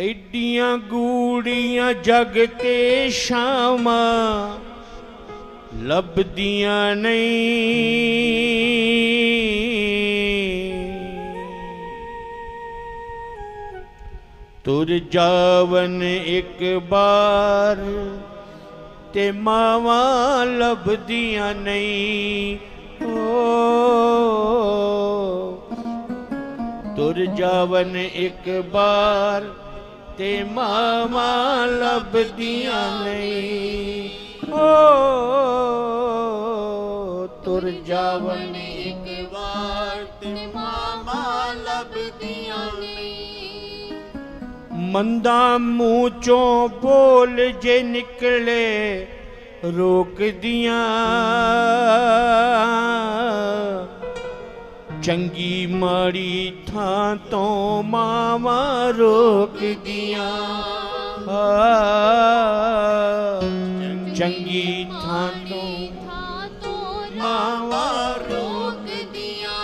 ਐਡੀਆਂ ਗੂੜੀਆਂ ਜਗ ਤੇ ਸ਼ਾਮਾਂ ਲੱਭਦੀਆਂ ਨਹੀਂ। ਤੁਰ ਜਾਵਨ ਇੱਕ ਬਾਰ ਤੇ ਮਾਵਾਂ ਲੱਭਦੀਆਂ ਨਹੀਂ। ਓ, ਤੁਰ ਜਾਵਨ ਇੱਕ ਬਾਰ ਤੇ ਮਾਵਾਂ ਲੱਭਦੀਆਂ ਨਹੀਂ। ਓ ਤੁਰ ਜਾਵਨ ਇੱਕ ਵਾਰ ਤੇ ਮਾਮਾ ਲੱਭਦੀਆਂ ਨਹੀਂ। ਮੰਦਾ ਮੂੰਹ ਚੋਂ ਬੋਲ ਜੇ ਨਿਕਲੇ ਰੋਕਦੀਆਂ। ਚੰਗੀ ਮਾੜੀ ਥਾਂ ਤੋਂ ਮਾਵਾਂ ਰੋਕਦੀਆਂ ਚੰਗੀ ਥਾਂ ਤੋਂ ਥਾਂ ਮਾਵਾਂ ਰੋਕਦੀਆਂ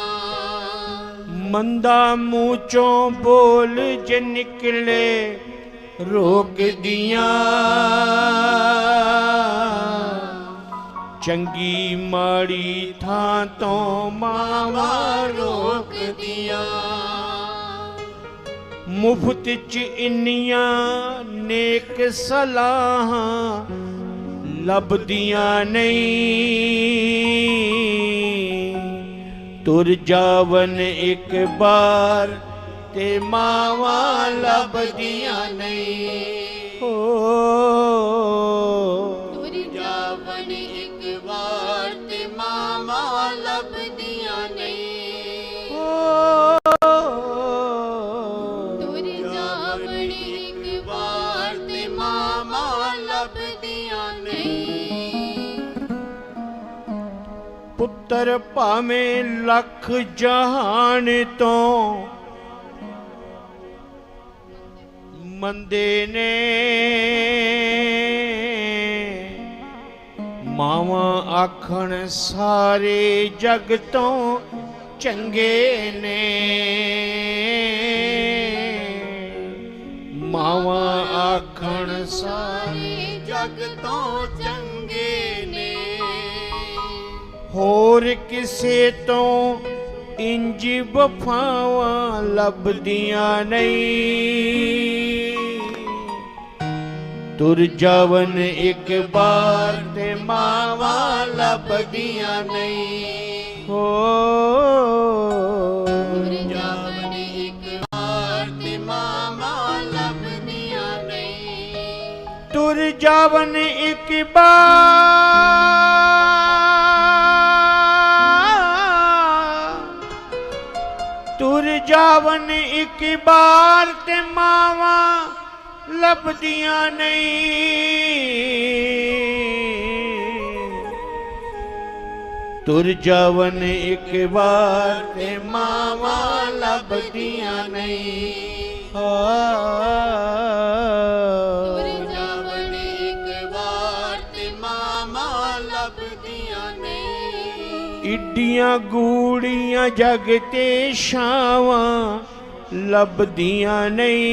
ਮੰਦਾ ਮੂੰਹ ਚੋਂ ਬੋਲ ਜੇ ਨਿਕਲੇ ਰੋਕਦੀਆਂ ਚੰਗੀ ਮਾੜੀ ਥਾਂ ਤੋਂ ਮਾਵਾਂ ਰੋਕਦੀਆਂ ਮੁਫਤ ਚ ਇੰਨੀਆਂ ਨੇਕ ਸਲਾਹਾਂ ਲੱਭਦੀਆਂ ਨਹੀਂ। ਤੁਰ ਜਾਵਨ ਇੱਕ ਬਾਰ ਤੇ ਮਾਵਾਂ ਲੱਭਦੀਆਂ ਨਹੀਂ। ਹੋ ਪੁੱਤਰ ਭਾਵੇਂ ਲੱਖ ਜਹਾਨ ਤੋਂ ਮੰਦੇ ਨੇ ਮਾਵਾਂ ਆਖਣ ਸਾਰੇ ਜਗ ਤੋਂ ਚੰਗੇ ਨੇ। ਮਾਵਾਂ ਆਖਣ ਸਾਰੇ ਜਗ ਤੋਂ ਚੰਗੇ ਨੇ। ਹੋਰ ਕਿਸੇ ਤੋਂ ਇੰਜ ਵਫਾਵਾਂ ਲੱਭਦੀਆਂ ਨਹੀਂ। ਤੁਰ ਜਾਵਨ ਇੱਕ ਬਾਰ ਤੇ ਮਾਵਾਂ ਲੱਭਦੀਆਂ ਨਹੀਂ। ਹੋ ਜਾਵਣ ਇੱਕ ਤੇ ਲੱਭਦੀਆਂ ਨਹੀਂ। ਤੁਰ ਜਾਵਨ ਇੱਕ ਬਾਰ ਜਾਵਨ ਇੱਕ ਬਾਰ ਤੇ ਮਾਵਾਂ ਲੱਭਦੀਆਂ ਨਹੀਂ। ਤੁਰ ਜਾਵਨ ਇੱਕ ਬਾਰ ਤੇ ਮਾਵਾਂ ਲੱਭਦੀਆਂ ਨਹੀਂ। ਤੁਰ ਇੱਡੀਆਂ ਗੂੜੀਆਂ ਜਗ ਤੇ ਛਾਵਾਂ ਲੱਭਦੀਆਂ ਨਹੀਂ।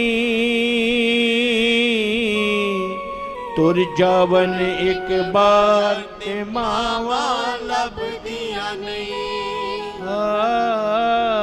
ਤੁਰ ਜਾਵਨ ਇੱਕ ਬਾਰ ਤੇ ਮਾਵਾਂ ਲੱਭਦੀਆਂ ਨਹੀਂ। ਆ